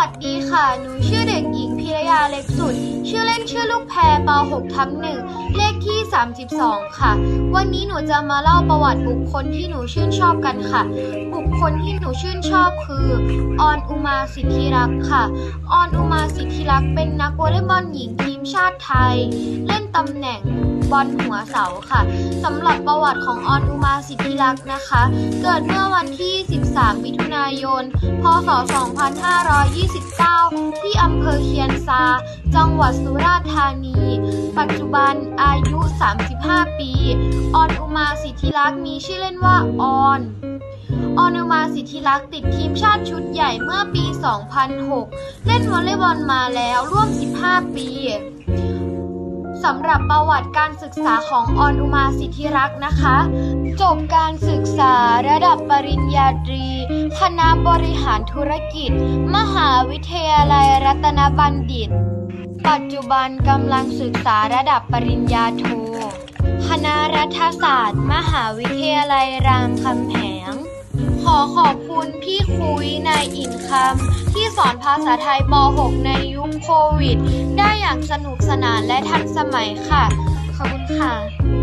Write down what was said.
วัสดีค่ะ หนูชื่อเด็กหญิงพิรยาเล็กสุด ชื่อเล่นชื่อลูกแพรป .6 ทับหนึ่งเลขที่ 32 ค่ะ วันนี้หนูจะมาเล่าประวัติบุคคลที่หนูชื่นชอบกันค่ะ บุคคลที่หนูชื่นชอบคือออนอุมาสิทธิรักษ์ค่ะ ออนอุมาสิทธิรักษ์เป็นนักวอลเลย์บอลหญิงทีมชาติไทย เล่นตำแหน่ง บอลหัวเสาค่ะสำหรับประวัติของออนอุมาสิทธิรักษ์นะคะ เกิดเมื่อวันที่ 13 มิถุนายน พศ 2529 ที่อำเภอเคียนซา จังหวัดสุราษฎร์ธานี ปัจจุบันอายุ 35 ปี ออนอุมาสิทธิรักษ์มีชื่อเล่นว่าออนออนอุมาสิทธิรักษ์ติดทีมชาติชุดใหญ่เมื่อปี 2006 เล่นวอลเลย์บอลมาแล้วร่วม 15 ปี สำหรับประวัติการศึกษาของออนอุมาสิทธิรักษ์นะคะ จบการศึกษาระดับปริญญาตรี คณะบริหารธุรกิจ มหาวิทยาลัยรัตนบัณฑิต ปัจจุบันกำลังศึกษาระดับปริญญาโท คณะรัฐศาสตร์ มหาวิทยาลัยรามคำแหง ขอขอบคุณพี่คุยนายอินคำที่สอนภาษาไทยป .6 ในยุคโควิด อย่างสนุกสนานและทันสมัยค่ะ ขอบคุณค่ะ